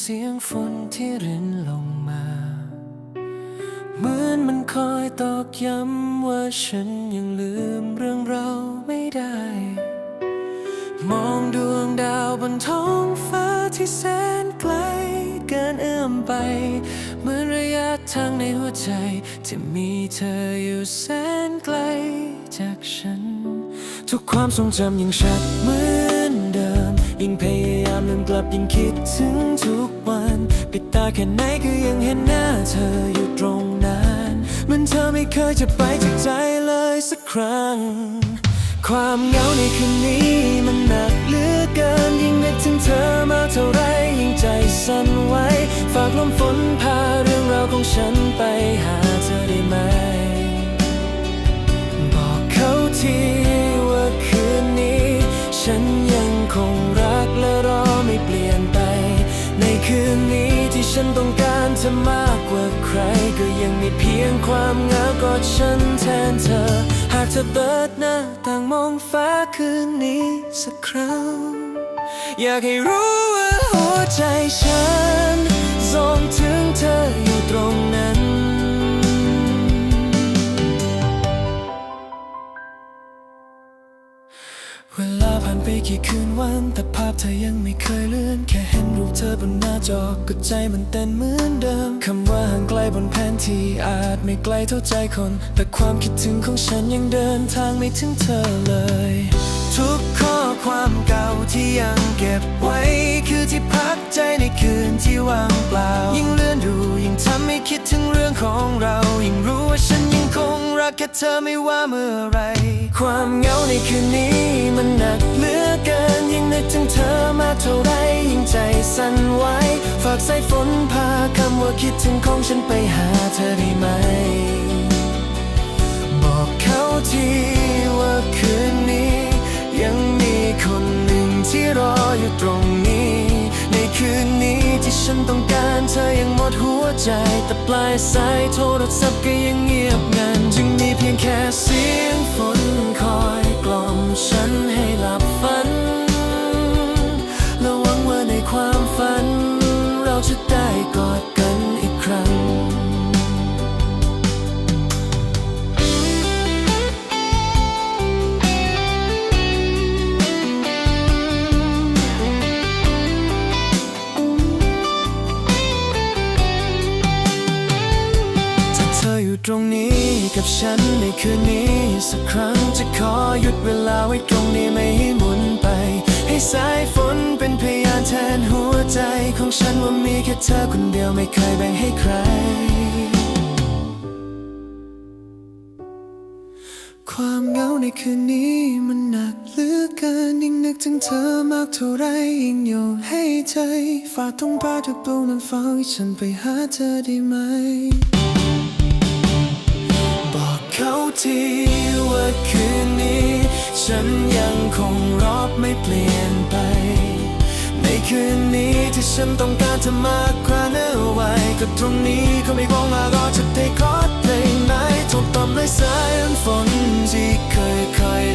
เสียงฝนที่รินลงมา เหมือนมันคอยตอกย้ำว่าฉันยังลืมเรื่องเราไม่ได้ มองดวงดาวบนท้องฟ้าที่แสนไกลเกินเอื้อมไป เหมือนระยะทางในหัวใจที่มีเธออยู่แสนไกลจากฉัน ทุกความทรงจำยังชัดเหมือนเดิมยิ่งพย ลับยิ่งคิดถึงทุกวัน ปิดตาแค่ไหนก็ยังเห็นหน้าเธออยู่ตรงนั้นเหมันเธอไม่เคยจะไปจากใจเลยสักครั้ง ความเหงาในคืนนี้มันหนักเหลือเกินยิ่งนึกถึงเธอมาเท่าไรยิ่งใจสั่นไหวฝากลมฝนพาเรื่องราวของฉัน คืนนี้ที่ฉันต้องการเธอมากกว่าใคร ก็ยังมีเพียงความเหงากอดฉันแทนเธอ หากเธอเปิดหน้าต่างมองฟ้าคืนนี้สักครั้ง อยากให้รู้ว่าหัวใจ เวลาผ่านไปกี่คืนวัน แต่ภาพเธอยังไม่เคยเลื่อน แค่เห็นรูปเธอบนหน้าจอก็ใจมันเต้นเหมือนเดิม คำว่าห่างไกลบนแผนที่อาจไม่ไกลเท่าใจคน แต่ความคิดถึงของฉันยังเดินทางไม่ถึงเธอเลย ทุกข้อความเก่าที่ยังเก็บไว้ คือที่พักใจในคืนที่ว่างเปล่า ยิ่งเลื่อนดูยิ่งทำให้คิดถึงเรื่องของเรา ยิ่งรู้ว่าฉันยังคงรักแค่เธอไม่ว่าเมื่อไร ความเหงาในคืนนี้ากสายฝนพาคำว่าคิดถึงของฉันไปหาเธอได้ไหม บอกเขาทีว่าคืนนี้ ยังมีคนหนึ่งที่รออยู่ตรงนี้ ในคืนนี้ที่ฉันต้องการเธอยังหมดหัวใจ แต่ปลายสายโทรศัพท์ก็ยังเงียบงันจึงมีเพียงแค่เสียงฝนคอยกล่อมฉันให้หลับฝัน กอดกันอีกครั้งถ้าเธออยู่ตรงนี้กับฉันในคืนนี้สักครั้งจะขอหยุดเวลาไว้ตรงนี้ไม่ให้หมุนไป ให้สายฝนเป็นพยานแทนหัว วใจของฉันว่ามีแค่เธอคนเดียวไม่เคยแบ่งให้ใคร ความเหงาในคืนนี้มันหนักเหลือเกินยิ่งนึกถึงเธอมากเท่าไรยิ่งอยู่ให้ใจฝากทงผ้าทุกปวงนั้นเฝ้าให้ฉันไปหาเธอได้ไหม บอกเขาทีว่าคืนนี้ ฉันยังคงรอบไม่เปลี่ยนไป คืนนี้ที่ฉันต้องการเธอมากกว่าเนื้อไว้ก็ตรงนี้ก็ไม่ว่างมารอจะได้กอดเพลงไหนทบต่ำเลยสายฝนที่เคยคอย